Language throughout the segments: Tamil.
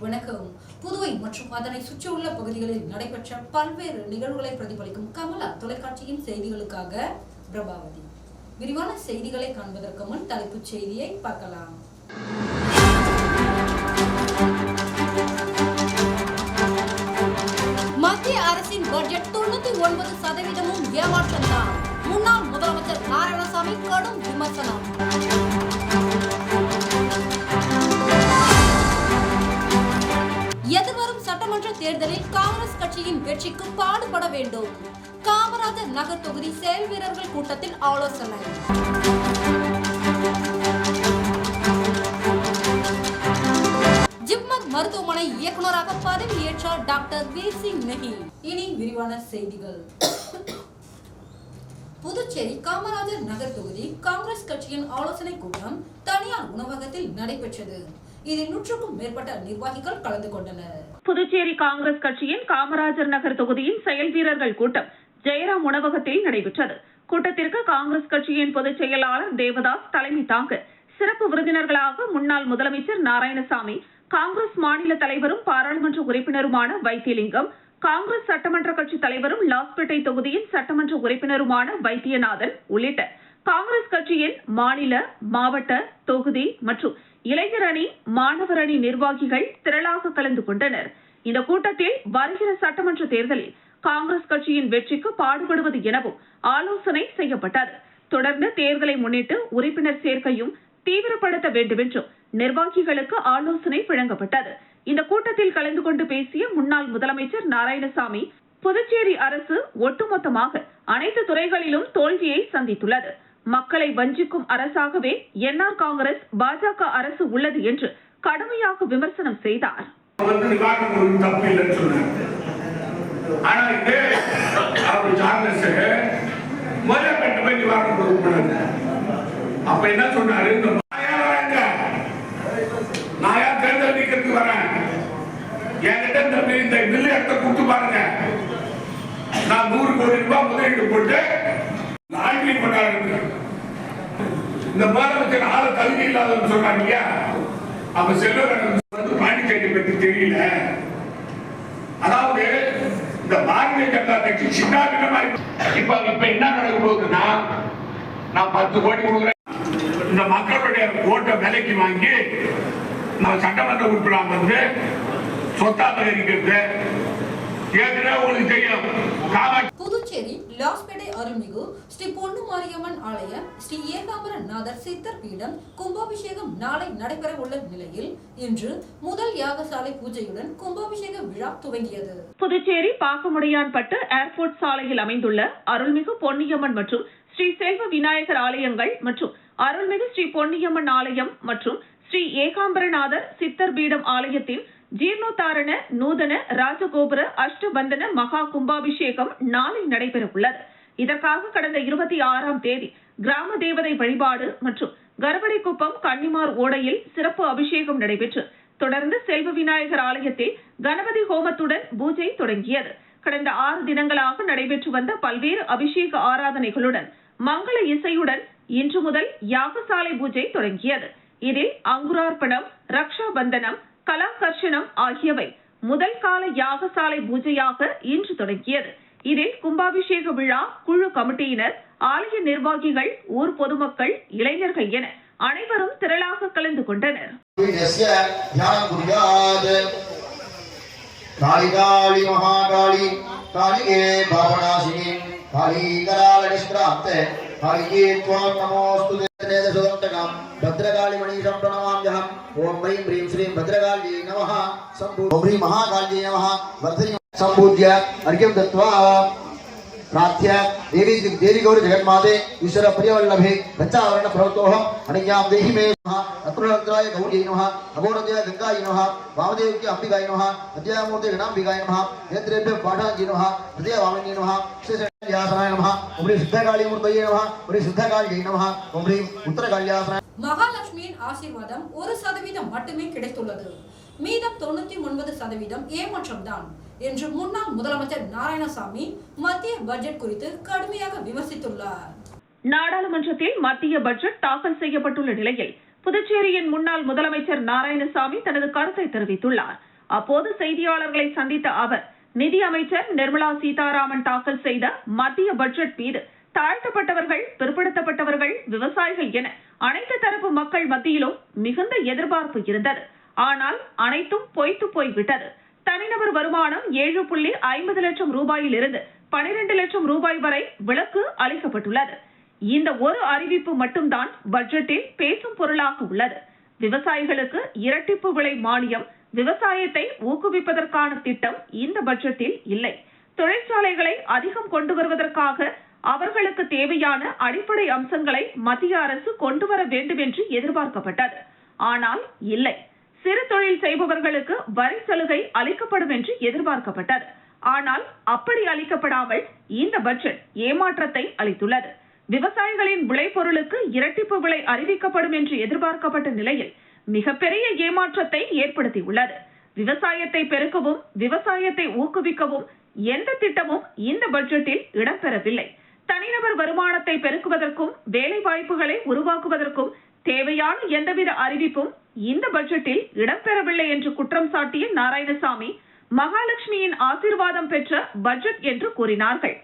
வணக்கம் புதுவை மற்றும் அதனை சுற்றியுள்ள பகுதிகளில் நடைபெற்ற பல்வேறு நிகழ்வுகளை பிரதிபலிக்கும் கமலா தொலைக்காட்சியின் செய்திகளுக்காக பிரபாவதி. விரிவான செய்திகளை காண்பதற்கு முன் தலைப்புச் செய்தியை பார்க்கலாம். மத்திய அரசின் பட்ஜெட் தொண்ணூத்தி ஒன்பது சதவீதமும் ஏமாற்றம்தான். முன்னாள் முதலமைச்சர் நாராயணசாமி கடும் விமர்சனம். சட்டமன்ற தேர்தலில் காங்கிரஸ் கட்சியின் வெற்றிக்கு பாடுபட வேண்டும். காமராஜர் நகர் தொகுதி செயல் வீரர்கள் கூட்டத்தில் ஆலோசனை. ஜிப்மர் மருத்துவமனை இயக்குநராக பதவியேற்றார் டாக்டர் வீர் சிங் நெகி. இனி விரிவான செய்திகள். புதுச்சேரி காமராஜர் நகர் தொகுதி காங்கிரஸ் கட்சியின் ஆலோசனை கூட்டம் தனியார் உணவகத்தில் நடைபெற்றது. இதில் நூற்றுக்கும் மேற்பட்ட நிர்வாகிகள் கலந்து கொண்டனர். புதுச்சேரி காங்கிரஸ் கட்சியின் காமராஜர் நகர் தொகுதியின் செயல் வீரர்கள் கூட்டம் ஜெயராம் உணவகத்தில் நடைபெற்றது. கூட்டத்திற்கு காங்கிரஸ் கட்சியின் பொதுச் செயலாளர் தேவதாஸ் தலைமை தாங்க சிறப்பு விருந்தினர்களாக முன்னாள் முதலமைச்சர் நாராயணசாமி காங்கிரஸ் மாநில தலைவரும் பாராளுமன்ற உறுப்பினருமான வைத்தியலிங்கம் காங்கிரஸ் சட்டமன்ற கட்சி தலைவரும் லாஸ்பேட்டை தொகுதியின் சட்டமன்ற உறுப்பினருமான வைத்தியநாதன் உள்ளிட்ட காங்கிரஸ் கட்சியின் மாநில மாவட்ட தொகுதி மற்றும் இளைஞர் அணி மாணவர் அணி நிர்வாகிகள் திரளாக கலந்து கொண்டனர். இந்த கூட்டத்தில் வருகிற சட்டமன்ற தேர்தலில் காங்கிரஸ் கட்சியின் வெற்றிக்கு பாடுபடுவது எனவும் ஆலோசனை செய்யப்பட்டது. தொடர்ந்து தேர்தலை முன்னிட்டு உறுப்பினர் சேர்க்கையும் தீவிரப்படுத்த வேண்டும் என்றும் நிர்வாகிகளுக்கு ஆலோசனை வழங்கப்பட்டது. இந்த கூட்டத்தில் கலந்து கொண்டு பேசிய முன்னாள் முதலமைச்சர் நாராயணசாமி புதுச்சேரி அரசு ஒட்டுமொத்தமாக அனைத்து துறைகளிலும் தோல்வியை சந்தித்துள்ளது. மக்களை வஞ்சிக்கும் அரசாகவே என்ஆர் காங்கிரஸ் பாஜக அரசு உள்ளது என்று கடுமையாக விமர்சனம் செய்தார். அப்ப என்ன சொன்னாரு? தேர்தல் நிக்கிறதுக்கு வரேன். என்கிட்ட இந்த இந்த பில்லு கொடுத்து பாருங்க. நான் நூறு கோடி ரூபாய் முதலீடு போட்டு ஆய்வு பண்ணாரு இந்த முதலமைச்சர் ஆள தகுதி இல்லாதன்னு சொன்னாங்க இல்லையா? அப்ப செல்வரங்கன் வந்து பாண்டிச்சேரி பத்தி தெரியல. அதாவது இந்த பாரதிய ஜனதா கட்சி சின்னாபின்னமா இப்ப இப்ப என்ன நடக்க போகுதுன்னா நான் பத்து கோடி கொடுக்குறேன். இந்த மக்களுடைய ஓட்டை விலைக்கு வாங்கி நான் சட்டமன்ற உறுப்பினர் வந்து சொத்தா பகிர்கிறது ஏற்கனவே உங்களுக்கு தெரியும் காமாட்சி புதுச்சேரி லாஸ்பேட்டை அருள்மிகு ஸ்ரீ பொண்ணு மாரியம்மன் ஆலய ஸ்ரீ ஏகாம்பர நாதர் சித்தர் பீடம் கும்பாபிஷேகம் நாளை நடைபெற உள்ள நிலையில் இன்று முதல் யாகசாலை பூஜையுடன் கும்பாபிஷேக விழா துவங்கியது. புதுச்சேரி பாக்கமுடையான்பட்டு ஏர்போர்ட் சாலையில் அமைந்துள்ள அருள்மிகு பொன்னியம்மன் மற்றும் ஸ்ரீ செல்வ விநாயகர் ஆலயங்கள் மற்றும் அருள்மிகு ஸ்ரீ பொன்னியம்மன் ஆலயம் மற்றும் ஸ்ரீ ஏகாம்பரநாதர் சித்தர் பீடம் ஆலயத்தின் ஜீர்ணோத்தாரண நூதன ராஜகோபுர அஷ்டபந்தன மகா கும்பாபிஷேகம் நாளை நடைபெற உள்ளது இதற்காக கடந்த இருபத்தி ஆறாம் தேதி கிராம தேவதை வழிபாடு மற்றும் கருவடிக்குப்பம் கன்னிமார் ஓடையில் சிறப்பு அபிஷேகம் நடைபெற்று தொடர்ந்து செல்வ விநாயகர் ஆலயத்தில் கணபதி ஹோமத்துடன் பூஜை தொடங்கியது. கடந்த ஆறு தினங்களாக நடைபெற்று வந்த பல்வேறு அபிஷேக ஆராதனைகளுடன் மங்கள இசையுடன் இன்று முதல் யாகசாலை பூஜை தொடங்கியது. இதில் அங்குரார்ப்பணம் ரக்ஷா பந்தனம் கலாகர்ஷனம் ஆகியவை முதல் கால யாகசாலை பூஜையாக இன்று தொடங்கியது. இதில் கும்பாபிஷேக விழா குழு கமிட்டியினர் ஆலய நிர்வாகிகள் ஊர் பொதுமக்கள் இளைஞர்கள் என அனைவரும் திரளாக கலந்து கொண்டனர். காளி ध्यानं कुर्यात् काली काली महाकाली कालिके पापनाशिनी काली करालनिष्क्रान्ते कालिके त्वां नमोऽस्तु ते सुदन्तकं भद्रकाली मणिषं प्रणमाम्यहम् ॐ ह्रीं ह्रीं श्रीं भद्रकाल्यै नमः सम्भू ॐ ह्रीं महाकाल्यै नमः वर्धनी सम्पूज्य अर्घ्यं दत्त्वा प्रार्थ्य देवी देवी गौरी जगन्माते ईश्वर प्रियवल्लभे रक्षावरण प्रवतोहम अनज्ञां देहि मे அப்ரலக்ராய கௌரியை நமஹ அகோரதய கங்காயை நமஹ வாமதேவிக்கு அம்பிகாயை நமஹ அத்யாமூர்த்தி கணாம்பிகாயை நமஹ நேத்ரேபிய பாஷாஞ்சி நமஹ ஹிருதய வாமனி நமஹ ஸ்ரீசனாய நமஹ ஓம் ஸ்ரீ சித்தகாளிமூர்த்தயை சித்தகாளியை நமஹ ஓம் உத்தரகாளியாசனாய மகாலட்சுமியின் ஆசீர்வாதம் ஒரு சதவீதம் மட்டுமே கிடைத்துள்ளது. மீதம் தொண்ணூத்தி ஒன்பது சதவீதம் ஏமாற்றம் தான் என்று முன்னாள் முதலமைச்சர் நாராயணசாமி மத்திய பட்ஜெட் குறித்து கடுமையாக விமர்சித்துள்ளார். நாடாளுமன்றத்தில் மத்திய பட்ஜெட் தாக்கல் செய்யப்பட்டுள்ள நிலையில் புதுச்சேரியின் முன்னாள் முதலமைச்சர் நாராயணசாமி தனது கருத்தை தெரிவித்துள்ளார். அப்போது செய்தியாளர்களை சந்தித்த அவர் நிதி அமைச்சர் நிர்மலா சீதாராமன் தாக்கல் செய்த மத்திய பட்ஜெட் மீது தாழ்த்தப்பட்டவர்கள் பிற்படுத்தப்பட்டவர்கள் விவசாயிகள் என அனைத்து தரப்பு மக்கள் மத்தியிலும் மிகுந்த எதிர்பார்ப்பு இருந்தது. ஆனால் அனைத்தும் பொய்த்து போய்விட்டது. தனிநபர் வருமானம் ஏழு புள்ளி ஐம்பது லட்சம் ரூபாயிலிருந்து பனிரெண்டு லட்சம் ரூபாய் வரை விலக்கு அளிக்கப்பட்டுள்ளது. இந்த ஒரு அறிவிப்பு மட்டும்தான் பட்ஜெட்டில் பேசும் பொருளாக உள்ளது. விவசாயிகளுக்கு இரட்டிப்பு விலை மானியம் விவசாயத்தை ஊக்குவிப்பதற்கான திட்டம் இந்த பட்ஜெட்டில் இல்லை. தொழிற்சாலைகளை அதிகம் கொண்டு வருவதற்காக அவர்களுக்கு தேவையான அடிப்படை அம்சங்களை மத்திய அரசு கொண்டு வர வேண்டும் என்று எதிர்பார்க்கப்பட்டது. ஆனால் இல்லை. சிறு தொழில் செய்பவர்களுக்கு வரி சலுகை அளிக்கப்படும் என்று எதிர்பார்க்கப்பட்டது. ஆனால் அப்படி அளிக்கப்படாமல் இந்த பட்ஜெட் ஏமாற்றத்தை அளித்துள்ளது. விவசாயிகளின் விளைபொருளுக்கு இரட்டிப்பு விலை அறிவிக்கப்படும் என்று எதிர்பார்க்கப்பட்ட நிலையில் மிகப்பெரிய ஏமாற்றத்தை ஏற்படுத்தியுள்ளது. விவசாயத்தை பெருக்கவும் விவசாயத்தை ஊக்குவிக்கவும் எந்த திட்டமும் இந்த பட்ஜெட்டில் இடம்பெறவில்லை. தனிநபர் வருமானத்தை பெருக்குவதற்கும் வேலை வாய்ப்புகளை உருவாக்குவதற்கும் தேவையான எந்தவித அறிவிப்பும் இந்த பட்ஜெட்டில் இடம்பெறவில்லை என்று குற்றம் சாட்டிய நாராயணசாமி மகாலட்சுமியின் ஆசீர்வாதம் பெற்ற பட்ஜெட் என்று கூறினார்கள்.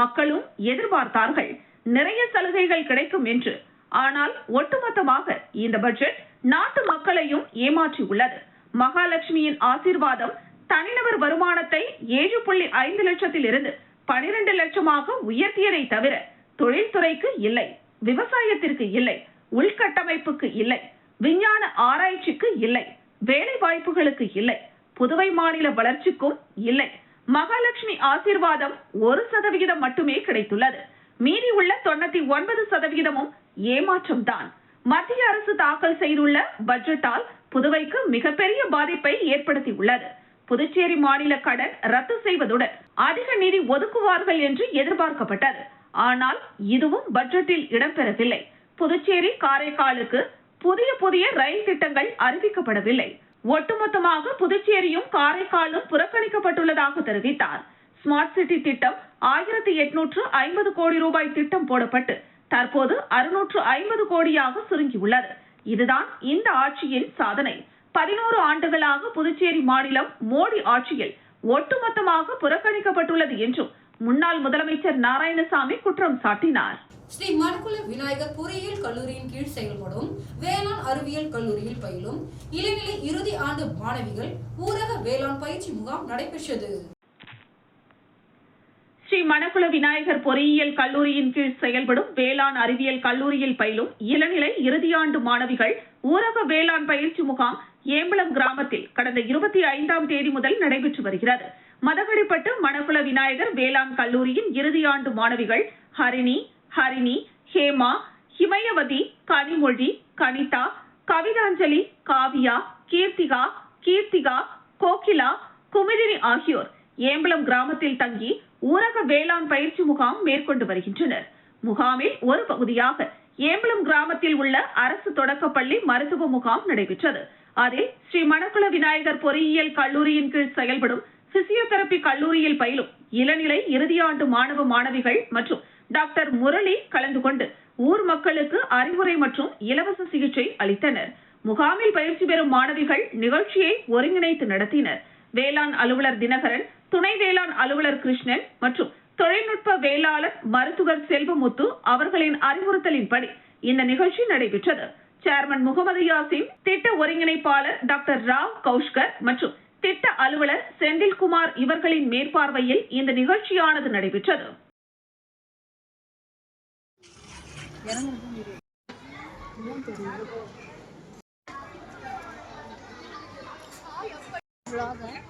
மக்களும் எதிர்பார்த்தார்கள். நிறைய சலுகைகள் கிடைக்கும் என்று. ஆனால் ஒட்டுமொத்தமாக இந்த பட்ஜெட் நாட்டு மக்களையும் ஏமாற்றியுள்ளது மகாலட்சுமியின் ஆசீர்வாதம் தனிநபர் வருமானத்தை ஏழு புள்ளி ஐந்து லட்சத்தில் இருந்து பனிரெண்டு லட்சமாக உயர்த்தியதை தவிர தொழில்துறைக்கு இல்லை விவசாயத்திற்கு இல்லை உள்கட்டமைப்புக்கு இல்லை விஞ்ஞான ஆராய்ச்சிக்கு இல்லை வேலை வாய்ப்புகளுக்கு இல்லை புதுவை மாநில வளர்ச்சிக்கும் இல்லை. மகாலட்சுமி ஆசீர்வாதம் ஒரு சதவிகிதம் மட்டுமே கிடைத்துள்ளது. மீதி உள்ள தொண்ணூத்தி ஒன்பது சதவிகிதமும் ஏமாற்றம் தான் மத்திய அரசு தாக்கல் செய்துள்ள பட்ஜெட்டால் புதுவைக்கு மிகப்பெரிய பாதிப்பை ஏற்படுத்தியுள்ளது. புதுச்சேரி மாநில கடன் ரத்து செய்வதுடன் அதிக நிதி ஒதுக்குவார்கள் என்று எதிர்பார்க்கப்பட்டது. ஆனால் இதுவும் பட்ஜெட்டில் இடம்பெறவில்லை. புதுச்சேரி காரைக்காலுக்கு புதிய புதிய ரயில் திட்டங்கள் அறிவிக்கப்படவில்லை. ஒட்டுமொத்தமாக புதுச்சேரியும் காரைக்காலும் புறக்கணிக்கப்பட்டுள்ளதாக தெரிவித்தார். ஸ்மார்ட் சிட்டி திட்டம் ஆயிரத்தி எட்நூற்று ஐம்பது கோடி ரூபாய் திட்டம் போடப்பட்டு தற்போது அறுநூற்று ஐம்பது கோடியாக சுருங்கியுள்ளது. இதுதான் இந்த ஆட்சியின் சாதனை. பதினோரு ஆண்டுகளாக புதுச்சேரி மாநிலம் மோடி ஆட்சியில் ஒட்டுமொத்தமாக புறக்கணிக்கப்பட்டுள்ளது என்றும் முன்னாள் முதலமைச்சர் நாராயணசாமி குற்றம் சாட்டினார். ஸ்ரீ மணக்குள விநாயகர் பொறியியல் கல்லூரியின் கீழ் செயல்படும் வேளாண் அறிவியல் கல்லூரியில் பயிலும் இளநிலை இறுதி ஆண்டு மாணவிகள் ஊரக வேளாண் பயிற்சி முகாம் நடைபெற்றது. ஸ்ரீ மணக்குள விநாயகர் பொறியியல் கல்லூரியின் கீழ் செயல்படும் வேளாண் அறிவியல் கல்லூரியில் பயிலும் இளநிலை இறுதியாண்டு மாணவிகள் ஊரக வேளாண் பயிற்சி முகாம் ஏம்பலம் கிராமத்தில் கடந்த இருபத்தி ஐந்தாம் தேதி முதல் நடைபெற்று வருகிறது. மதகடிப்பட்டு மணக்குள விநாயகர் வேளாண் கல்லூரியின் இறுதியாண்டு மாணவிகள் ஹரிணி ஹரிணி ஹேமா ஹிமயவதி கனிமொழி கனிதா கவிதாஞ்சலி காவியா கீர்த்திகா கீர்த்திகா கோகிலா குமிதினி ஆகியோர் ஏம்பலம் கிராமத்தில் தங்கி ஊரக வேளாண் பயிற்சி முகாம் மேற்கொண்டு வருகின்றனர். முகாமில் ஒரு பகுதியாக ஏம்பலம் கிராமத்தில் உள்ள அரசு தொடக்கப்பள்ளி மருத்துவ முகாம் நடைபெற்றது. அதில் ஸ்ரீ மணக்குள விநாயகர் பொறியியல் கல்லூரியின் கீழ் செயல்படும் பிசியோதெரபி கல்லூரியில் பயிலும் இளநிலை இறுதியாண்டு மாணவ மாணவிகள் மற்றும் டாக்டர் முரளி கலந்து கொண்டு ஊர் மக்களுக்கு அறிவுரை மற்றும் இலவச சிகிச்சை அளித்தனர். முகாமில் பயிற்சி பெறும் மாணவிகள் நிகழ்ச்சியை ஒருங்கிணைத்து நடத்தினர். வேளாண் அலுவலர் தினகரன் துணை வேளாண் அலுவலர் கிருஷ்ணன் மற்றும் தொழில்நுட்ப வேளாளர் மருத்துவர் செல்வமுத்து அவர்களின் அறிவுறுத்தலின்படி இந்த நிகழ்ச்சி நடைபெற்றது சேர்மன் முகமது யாசிம் திட்ட ஒருங்கிணைப்பாளர் டாக்டர் ராவ் கௌஷ்கர் மற்றும் திட்ட அலுவலர் செந்தில்குமார் இவர்களின் மேற்பார்வையில் இந்த நிகழ்ச்சியானது நடைபெற்றது Brother.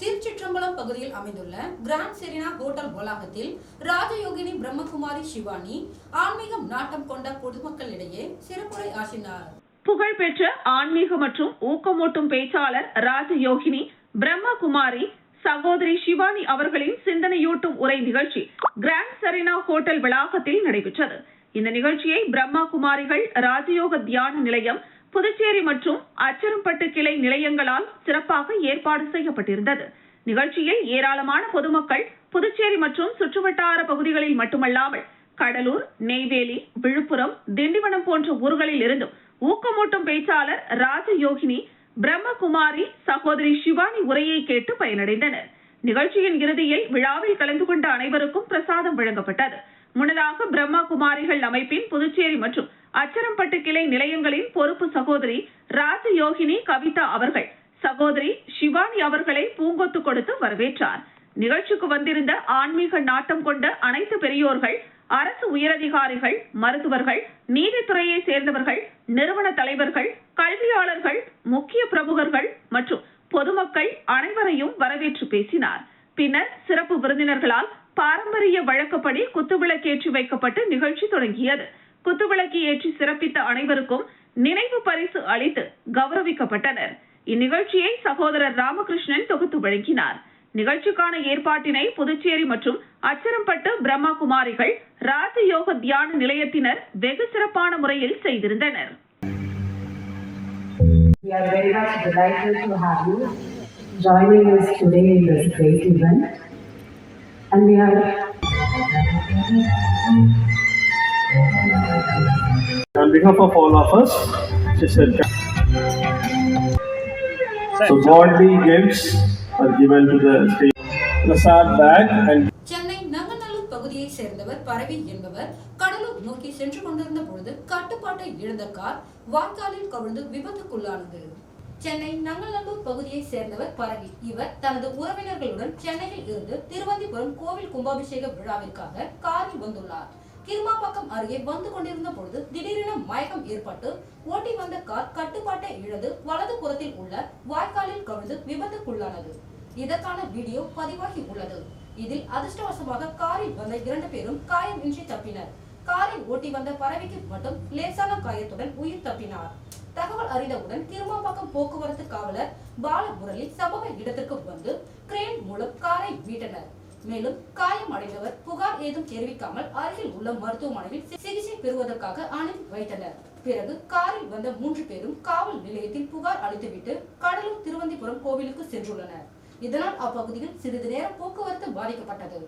திருச்சிற்றம்பலம் பகுதியில் அமைந்துள்ள கிராண்ட் செரினா ஹோட்டல் வளாகத்தில் ராஜயோகினி பிரம்மகுமாரி சிவானி ஆன்மீகம் நாட்டம் கொண்ட பொதுமக்களிடையே சிறப்புரை ஆசினார். புகழ்பெற்ற ஆன்மீக மற்றும் ஊக்கமூட்டும் பேச்சாளர் ராஜயோகினி பிரம்மகுமாரி சகோதரி சிவானி அவர்களின் சிந்தனையூட்டும் உரை நிகழ்ச்சி கிராண்ட் செரினா ஹோட்டல் வளாகத்தில் நடைபெற்றது. இந்த நிகழ்ச்சியை பிரம்மா குமாரிகள் ராஜயோக தியான நிலையம் புதுச்சேரி மற்றும் அச்சரம்பட்டு கிளை நிலையங்களால் சிறப்பாக ஏற்பாடு செய்யப்பட்டிருந்தது. நிகழ்ச்சியில் ஏராளமான பொதுமக்கள் புதுச்சேரி மற்றும் சுற்றுவட்டார பகுதிகளில் மட்டுமல்லாமல் கடலூர் நெய்வேலி விழுப்புரம் திண்டிவனம் போன்ற ஊர்களில் இருந்தும் ஊக்கமூட்டும் பேச்சாளர் ராஜயோகினி பிரம்மகுமாரி சகோதரி சிவானி உரையை கேட்டு பயனடைந்தனர். நிகழ்ச்சியின் இறுதியில் விழாவில் கலந்து கொண்ட அனைவருக்கும் பிரசாதம் வழங்கப்பட்டது. முன்னதாக பிரம்மா குமாரிகள் அமைப்பின் புதுச்சேரி மற்றும் அச்சரம்பட்டு கிளை நிலையங்களின் பொறுப்பு சகோதரி ராஜயோகினி கவிதா அவர்கள் சகோதரி சிவானி அவர்களை பூங்கொத்து கொடுத்து வரவேற்றார். நிகழ்ச்சிக்கு வந்திருந்த ஆன்மீக நாட்டம் கொண்ட அனைத்து பெரியோர்கள் அரசு உயரதிகாரிகள் மருத்துவர்கள் நீதித்துறையை சேர்ந்தவர்கள் நிறுவன தலைவர்கள் கல்வியாளர்கள் முக்கிய பிரமுகர்கள் மற்றும் பொதுமக்கள் அனைவரையும் வரவேற்று பேசினார். பின்னர் சிறப்பு விருந்தினர்களால் பாரம்பரிய வழக்கப்படி குத்துவிளக்கேற்றி வைக்கப்பட்டு நிகழ்ச்சி தொடங்கியது. குத்துவிளக்கு ஏற்றி சிறப்பித்த அனைவருக்கும் நினைவு பரிசு அளித்து கௌரவிக்கப்பட்டனர். இந்நிகழ்ச்சியை சகோதரர் ராமகிருஷ்ணன் தொகுத்து வழங்கினார். நிகழ்ச்சிக்கான ஏற்பாட்டினை புதுச்சேரி மற்றும் அச்சரம்பட்டு பிரம்மா குமாரிகள் ராஜயோக தியான நிலையத்தினர் வெகு சிறப்பான முறையில் செய்திருந்தனர். We are very much delighted to have you joining us today in this great event. Are On behalf of all of us, just welcome. So godly gifts are given to the state. Prasad bag and Chennai Nanganallur பகுதியை சேர்ந்தவர் பரவி என்பவர் கடலூர் நோக்கி சென்று கொண்டிருந்த பொழுது கட்டுப்பாட்டை இழந்த கார் வாய்க்காலில் கவிழ்ந்து விபத்துக்குள்ளானது சென்னை நங்கநல்லூர் பகுதியை சேர்ந்தவர் பரவி. இவர் தனது உறவினர்களுடன் சென்னையில் இருந்து திருவந்திபுரம் கோவில் கும்பாபிஷேக விழாவிற்காக காரில் வந்துள்ளார். கிருமாப்பாக்கம் அருகே வந்து கொண்டிருந்த பொழுது திடீரென மயக்கம் ஏற்பட்டு ஓட்டி வந்த கார் கட்டுப்பாட்டை இழந்து வலது புறத்தில் உள்ள வாய்க்காலில் கவிழ்ந்து விபத்துக்குள்ளானது. இதற்கான வீடியோ பதிவாகி உள்ளது. இதில் அதிர்ஷ்டவசமாக காரில் வந்த இரண்டு பேரும் காயமின்றி தப்பினர். காரை ஓட்டி வந்த பறவைக்கு மட்டும் லேசான காயத்துடன் உயிர் தப்பினார். தகவல் அறிந்தவுடன் திருமாம்பாக்கம் போக்குவரத்து காவலர் பாலமுரளி சம்பவ இடத்திற்கு வந்து கிரேன் மூலம் காரை மீட்டனர். மேலும் காயம் அடைந்தவர் புகார் ஏதும் தெரிவிக்காமல் அருகில் உள்ள மருத்துவமனையில் சிகிச்சை பெறுவதற்காக அனுப்பி வைத்தனர். பிறகு காரில் வந்த மூன்று பேரும் காவல் நிலையத்தில் புகார் அளித்துவிட்டு கடலூர் திருவந்திபுரம் கோவிலுக்கு சென்றுள்ளனர். இதனால் அப்பகுதியில் சிறிது நேரம் போக்குவரத்து பாதிக்கப்பட்டது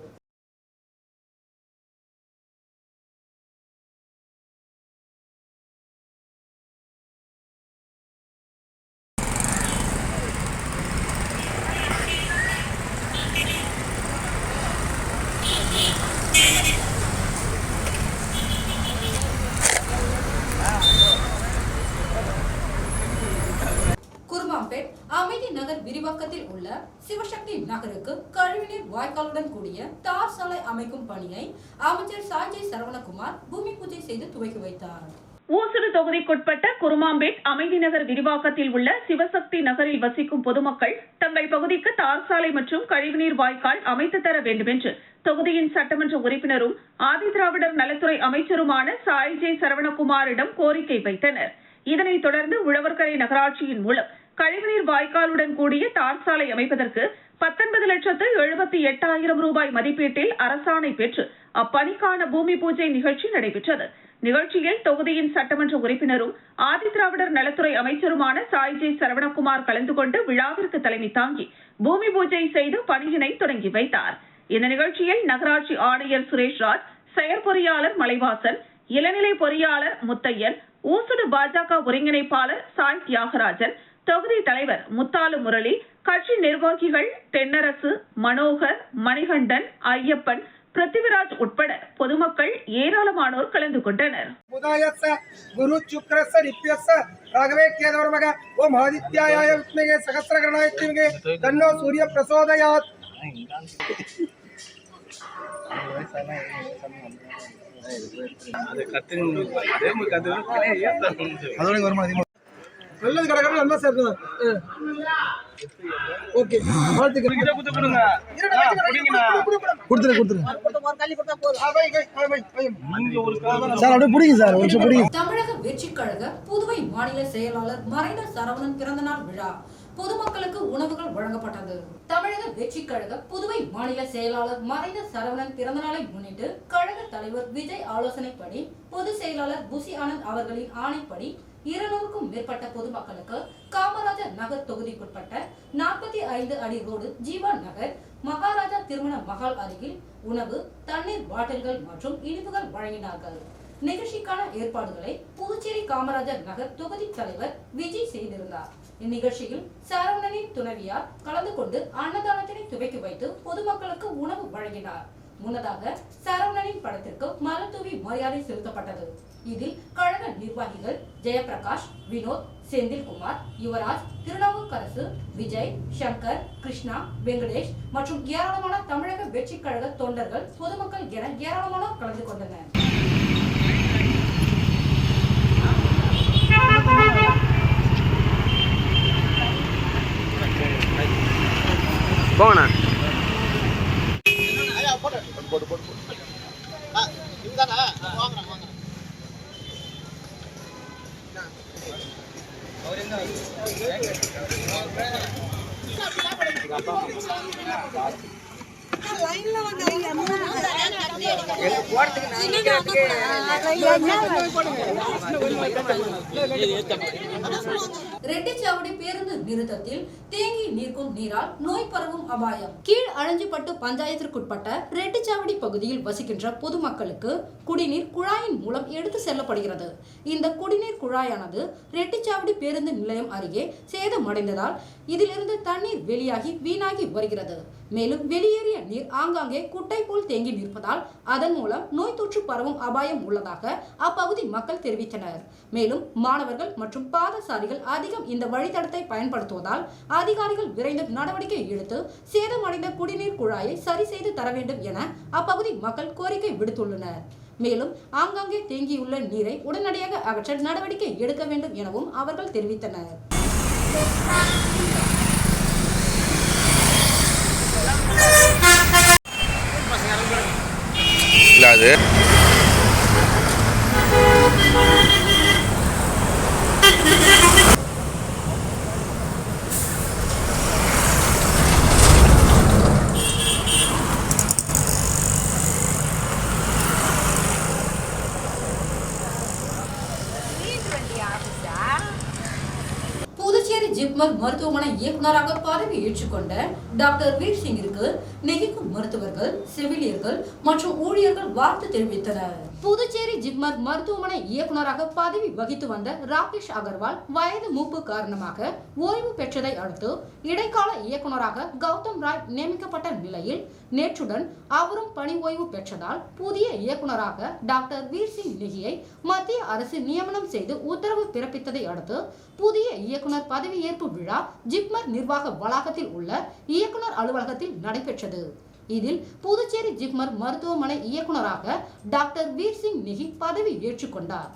குருமாம்பேட் அமைதி நகர் விரிவாக்கத்தில் உள்ள சிவசக்தி நகருக்கு கழிவுநீர் வாய்க்காலுடன் கூடிய தார் சாலை அமைக்கும் பணியை அமைச்சர் சாஞ்சய் சரவணகுமார் பூமி பூஜை செய்து துவக்கி வைத்தார். ஊசுடு தொகுதிக்குட்பட்ட குருமாம்பேட் அமைதி நகர் விரிவாக்கத்தில் உள்ள சிவசக்தி நகரில் வசிக்கும் பொதுமக்கள் தங்கள் பகுதிக்கு தார் சாலை மற்றும் கழிவுநீர் வாய்க்கால் அமைத்து தர வேண்டும் என்று தொகுதியின் சட்டமன்ற உறுப்பினரும் ஆதிதிராவிடர் நலத்துறை அமைச்சருமான சாய் ஜே சரவணகுமாரிடம் கோரிக்கை வைத்தனர். இதனைத் தொடர்ந்து உழவர்கரை நகராட்சியின் மூலம் கழிவுநீர் வாய்க்காலுடன் கூடிய தார் சாலை அமைப்பதற்கு பத்தொன்பது லட்சத்து எழுபத்தி எட்டாயிரம் ரூபாய் மதிப்பீட்டில் அரசாணை பெற்று அப்பணிக்கான பூமி பூஜை நிகழ்ச்சி நடைபெற்றது. நிகழ்ச்சியில் தொகுதியின் சட்டமன்ற உறுப்பினரும் ஆதிதிராவிடர் நலத்துறை அமைச்சருமான சாய் ஜே சரவணகுமார் கலந்து கொண்டு விழாவிற்கு தலைமை தாங்கி பூமி பூஜை செய்து பணியினை தொடங்கி வைத்தார். இந்த நிகழ்ச்சியில் நகராட்சி ஆணையர் சுரேஷ்ராஜ் செயற்பொறியாளர் மலைவாசன் இளநிலை பொறியாளர் முத்தையன் ஊசுடு பாஜக ஒருங்கிணைப்பாளர் சாய் தியாகராஜன் தொகுதி தலைவர் முத்தாலு முரளி கட்சி நிர்வாகிகள் தென்னரசு மனோகர் மணிகண்டன் ஐயப்பன் பிருத்திவிராஜ் உட்பட பொதுமக்கள் ஏராளமானோர் கலந்து கொண்டனர். குரு சுக்ரச நித்யச ராகவே கேதவர்மக ஓம் ஆதித்யாய வித்மகே சூரிய பிரசோதயாத். அதோட வருமானம் நல்லது கிடக்கணும் நல்லா ஓகே. கொடுத்துரு கொடுத்துரு. சார் அப்படியே பிடிங்க சார் ஒரு நிமிஷம் பிடிங்க. தமிழக வெற்றி கழக புதுவை மாநில செயலாளர் மறைந்த சரவணன் பிறந்தநாள் விழா. பொதுமக்களுக்கு உணவுகள் வழங்கப்பட்டது. தமிழக வெற்றி கழக புதுவை மாநில செயலாளர் மறைந்த சரவணன் பிறந்தநாளை முன்னிட்டு கழக தலைவர் விஜய் ஆலோசனைப்படி பொதுச் செயலாளர் புசி ஆனந்த் அவர்களின் ஆணைப்படி இருநூறுக்கும் மேற்பட்ட பொதுமக்களுக்கு காமராஜர் நகர் தொகுதிக்குட்பட்ட நாற்பத்தி ஐந்து அடி ரோடு ஜீவான் நகர் மகாராஜா திருமண மகால் அருகில் உணவு தண்ணீர் பாட்டில்கள் மற்றும் இனிப்புகள் வழங்கினார்கள். நிகழ்ச்சிக்கான ஏற்பாடுகளை புதுச்சேரி காமராஜர் நகர் தொகுதி தலைவர் விஜய் செய்திருந்தார். இந்நிகழ்ச்சியில் சரவணனின் துணைவியார் கலந்து கொண்டு அன்னதானத்தினை துவக்கி வைத்து பொதுமக்களுக்கு உணவு வழங்கினார். முன்னதாக சரவணனின் படத்திற்கு மலர்தூவி மரியாதை செலுத்தப்பட்டது. இதில் கழக நிர்வாகிகள் ஜெயபிரகாஷ் வினோத் செந்தில்குமார் யுவராஜ் திருநாவுக்கரசு விஜய் சங்கர் கிருஷ்ணா வெங்கடேஷ் மற்றும் ஏராளமான தமிழக வெற்றி கழக தொண்டர்கள் பொதுமக்கள் என ஏராளமானோர் கலந்து கொண்டனர். போட்டு போட்டு போட்டு போடுறதுக்கு ரெட்டிச்சாவடி பேருந்து நிறுத்தத்தில் தேங்கி நிற்கும் நீரால் நோய் பரவும் அபாயம். கீழ் அழஞ்சிப்பட்டு பஞ்சாயத்திற்குட்பட்ட ரெட்டிச்சாவடி பகுதியில் வசிக்கின்ற பொதுமக்களுக்கு குடிநீர் குழாயின் மூலம் எடுத்து செல்லப்படுகிறது. இந்த குடிநீர் குழாயானது ரெட்டிச்சாவடி பேருந்து நிலையம் அருகே சேதமடைந்ததால் இதிலிருந்து தண்ணீர் வெளியாகி வீணாகி வருகிறது. மேலும் வெளியேறிய நீர் ஆங்காங்கே குட்டை போல் தேங்கி நிற்பதால் அதன் மூலம் நோய் தொற்று பரவும் அபாயம் உள்ளதாக அப்பகுதி மக்கள் தெரிவித்தனர். மேலும் மாணவர்கள் மற்றும் பாதசாரிகள் அதிகம் இந்த வழித்தடத்தை பயன்படுத்துவதால் அதிகாரிகள் விரைந்து நடவடிக்கை எடுத்து சேதமடைந்த குடிநீர் குழாயை சரி செய்து தர வேண்டும் என அப்பகுதி மக்கள் கோரிக்கை விடுத்துள்ளனர். மேலும் ஆங்காங்கே தேங்கியுள்ள நீரை உடனடியாக அகற்ற நடவடிக்கை எடுக்க வேண்டும் எனவும் அவர்கள் தெரிவித்தனர் இல்லை அது புதுச்சேரி ஜிப்மர் மருத்துவமனை இயக்குநராக பதவி ஏற்றுக்கொண்ட டாக்டர் வீர் சிங்கிற்கு நெகிக்கும் மருத்துவர்கள் செவிலியர்கள் மற்றும் ஊழியர்கள் வாழ்த்து தெரிவித்தனர். புதுச்சேரி ஜிப்மர் மருத்துவமனை இயக்குநராக பதவி வகித்து வந்த ராகேஷ் அகர்வால் வயது மூப்பு காரணமாக ஓய்வு பெற்றதை அடுத்து இடைக்கால இயக்குநராக கௌதம் ராய் நியமிக்கப்பட்ட நிலையில் நேற்றுடன் அவரும் பணி ஓய்வு பெற்றதால் புதிய இயக்குநராக டாக்டர் வீர் சிங் நெகியை மத்திய அரசு நியமனம் செய்து உத்தரவு பிறப்பித்ததை அடுத்து புதிய இயக்குனர் பதவியேற்பு விழா ஜிப்மர் நிர்வாக வளாகத்தில் உள்ள இயக்குனர் அலுவலகத்தில் நடைபெற்றது. இதில் புதுச்சேரி ஜிப்மர் மருத்துவமனை இயக்குனராக டாக்டர் வீர் சிங் நெகி பதவி ஏற்றுக்கொண்டார்.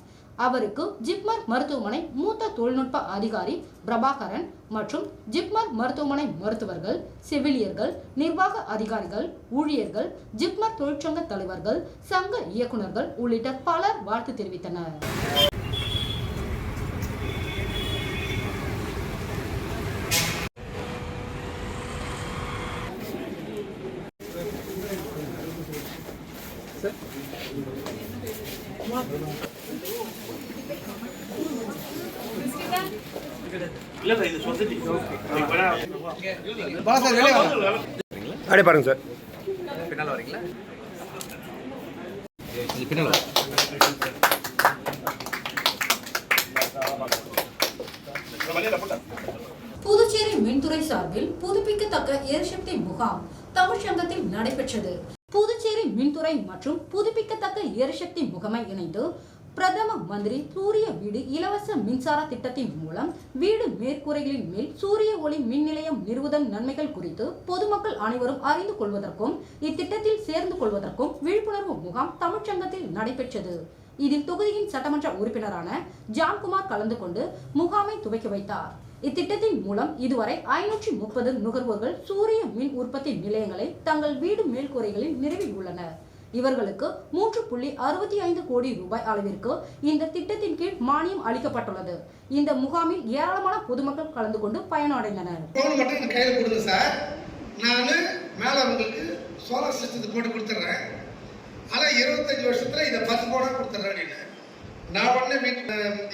அவருக்கு ஜிப்மர் மருத்துவமனை மூத்த தொழில்நுட்ப அதிகாரி பிரபாகரன் மற்றும் ஜிப்மர் மருத்துவமனை மருத்துவர்கள் செவிலியர்கள் நிர்வாக அதிகாரிகள் ஊழியர்கள் ஜிப்மர் தொழிற்சங்க தலைவர்கள் சங்க இயக்குனர்கள் உள்ளிட்ட பலர் வாழ்த்து தெரிவித்தனர். அப்படியே பாருங்க சார் புதுச்சேரி மின்துறை சார்பில் புதுப்பிக்கத்தக்க எரிசக்தி முகாம் தமிழ்ச்சங்கத்தில் நடைபெற்றது புதுச்சேரி மின்துறை மற்றும் புதுப்பிக்கத்தக்க எரிசக்தி முகமை இணைந்து பிரதம மந்திரி சூரிய வீடு இலவச மின்சார திட்டத்தின் மூலம் வீடு மேற்கூரைகளின் மேல் சூரிய ஒளி மின் நிலையம் நிறுவுதல் நன்மைகள் குறித்து பொதுமக்கள் அனைவரும் அறிந்து கொள்வதற்கும் இத்திட்டத்தில் சேர்ந்து கொள்வதற்கும் விழிப்புணர்வு முகாம் தமிழ்ச்சங்கத்தில் நடைபெற்றது. இதில் தொகுதியின் சட்டமன்ற உறுப்பினரான ஜான்குமார் கலந்து கொண்டு முகாமை துவக்கி வைத்தார். இத்திட்டத்தின் மூலம் இதுவரை ஐநூற்றி முப்பது நுகர்வோர்கள் சூரிய மின் உற்பத்தி நிலையங்களை தங்கள் வீடு மேல்கூரைகளில் நிறுவியுள்ளனர். இவர்களுக்கு மூன்று புள்ளி அறுபத்தி ஐந்து கோடி ரூபாய் அளவிற்கு இந்த திட்டத்தின் கீழ் மானியம் அளிக்கப்பட்டுள்ளது. இந்த முகாமில் ஏராளமான பொதுமக்கள் கலந்து கொண்டு பயனடைந்தனர். கையில் சார். நான் மேலே சோலார் சிஸ்டத்தை போட்டு கொடுத்துட்றேன் ஆனால் இருபத்தஞ்சி வருஷத்தில் இதை பத்து பவுனாக கொடுத்துட்றேன் அப்படின்னு நான் உடனே வீட்டு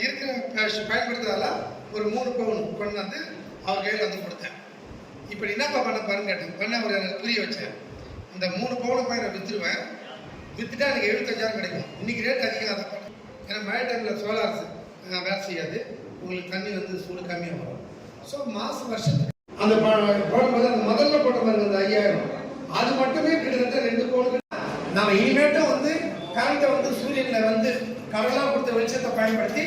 இருக்கிற பயன்படுத்துறதால ஒரு மூணு பவுன் கொண்டு வந்து அவர் கையில் வந்து கொடுத்தேன். இப்படி என்னப்பா பண்ண பாருன்னு கேட்டேன். பண்ண அவர் எனக்கு புரிய வச்சேன். இந்த மூணு பவுனை போய் நான் விற்றுருவேன் வித்துட்டா எனக்கு எழுபத்தஞ்சாயிரம் கிடைக்கும். இன்னைக்கு ரேட் அதிகம் அதை ஏன்னா மழை டைமில் சோலார் வேலை செய்யாது. உங்களுக்கு தண்ணி வந்து சூடு கம்மியாக வரும். ஸோ மாதம் வருஷத்துக்கு அந்த போடும்போது அந்த முதல்ல போட்ட பாருங்க அந்த ஐயாயிரம். அது மட்டுமே கிட்டத்தட்ட ரெண்டு பவுனுக்கு நம்ம இனிமேட்டும் வந்து கரண்ட்டை வந்து சூரியனில் வந்து கடலாக கொடுத்த வெளிச்சத்தை பயன்படுத்தி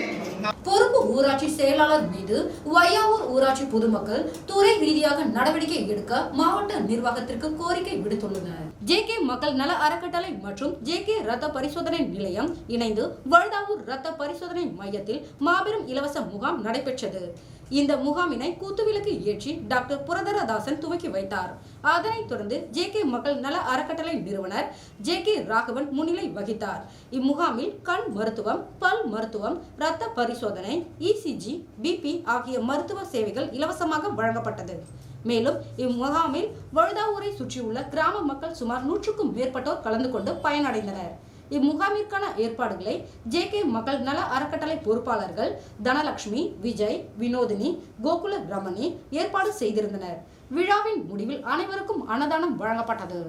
பொறுப்பு ஊராட்சி செயலாளர் மீது வையாவூர் ஊராட்சி பொதுமக்கள் துறை ரீதியாக நடவடிக்கை எடுக்க மாவட்ட நிர்வாகத்திற்கு கோரிக்கை விடுத்துள்ளனர். ஜே கே மக்கள் நல அறக்கட்டளை மற்றும் ஜே கே ரத்த பரிசோதனை நிலையம் இணைந்து வழுதாவூர் ரத்த பரிசோதனை மையத்தில் மாபெரும் இலவச முகாம் நடைபெற்றது. இந்த முகாமினை கூத்துவிளக்கு ஏற்றி டாக்டர் புரதரதாசன் துவக்கி வைத்தார். அதனைத் தொடர்ந்து ஜே கே மக்கள் நல அறக்கட்டளை நிறுவனர் ஜே கே ராகவன் முன்னிலை வகித்தார். இம்முகாமில் கண் மருத்துவம் பல் மருத்துவம் இரத்த பரிசோதனை இசிஜி பிபி ஆகிய மருத்துவ சேவைகள் இலவசமாக வழங்கப்பட்டது. மேலும் இம்முகாமில் வழுதாவூரை சுற்றியுள்ள கிராம மக்கள் சுமார் நூற்றுக்கும் மேற்பட்டோர் கலந்து கொண்டு பயனடைந்தனர். இம்முகாமிற்கான ஏற்பாடுகளை ஜே கே மக்கள் நல அறக்கட்டளை பொறுப்பாளர்கள் தனலட்சுமி விஜய் வினோதினி கோகுல ரமணி ஏற்பாடு செய்திருந்தனர். விழாவின் முடிவில் அனைவருக்கும் அன்னதானம் வழங்கப்பட்டது.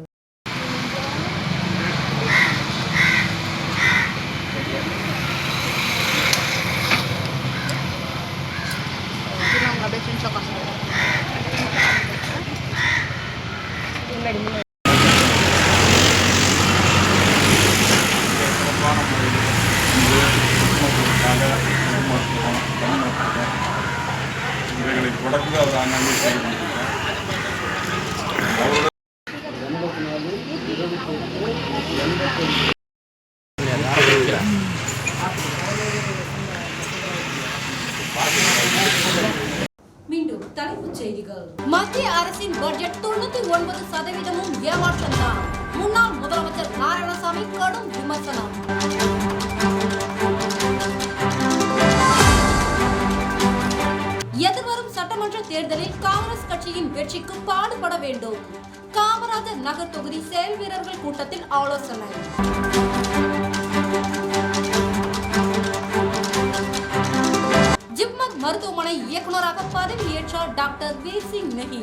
நாராயணசாமி கடும் விமர்சனம். எதிர்வரும் சட்டமன்ற தேர்தலில் காங்கிரஸ் கட்சியின் வெற்றிக்கு பாடுபட வேண்டும். காமராஜர் நகர் தொகுதி செயல் வீரர்கள் கூட்டத்தில் ஆலோசனை. ஜிப்மர் மருத்துவமனை இயக்குநராக பதவியேற்றார் டாக்டர் வீர் சிங் நெஹி